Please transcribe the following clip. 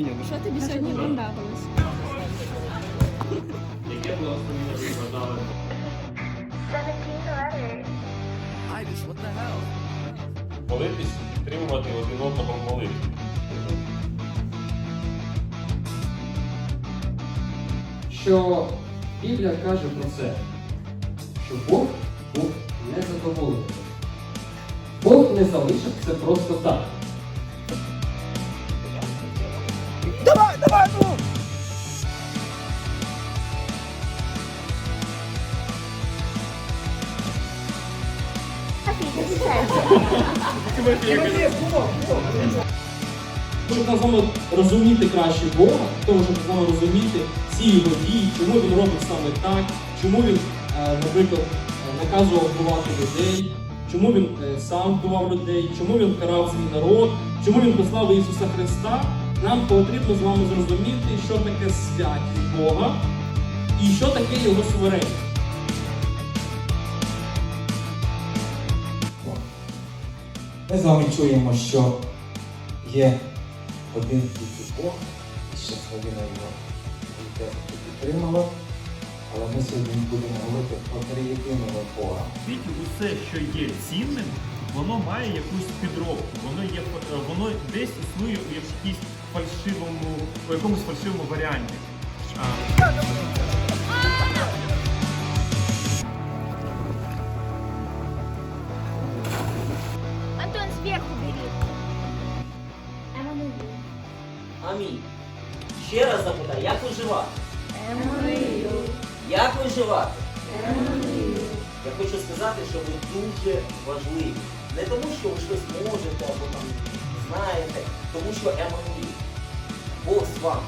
меня. Що тобі сьогодні понравилось? Яке благословення ви вважали? 17 letters. Айвіс, what the hell? Молитись, підтримувати один одного в молитві. що Біблія каже про це, що Бог був незадоволений. Бог не залишив це просто так. Щоб нам з вами розуміти краще Бога, тому щоб з вами розуміти всі його дії, чому він робить саме так, чому він, е, наприклад, наказував вбивати людей, чому він е, сам вбивав людей, чому він карав свій народ, чому він послав Ісуса Христа, нам потрібно з вами зрозуміти, що таке святість Бога і що таке його суверенність. Ми з вами чуємо, що є один тільки Бог, і що Славіна його підтримала. Але ми сьогодні будемо говорити про триєдиного Бога. Світі усе, що є цінним, воно має якусь підробку, воно є е, воно десь існує у якійсь фальшивому, у якомусь фальшивому варіанті. А, Антон, сверху бери. Амінь. Ще раз запитаю, як виживати? Як виживати? Я хочу сказати, що ви дуже важливі. Не тому, що ви щось можете або там знаєте, тому що Еммануїл. Бог з вами.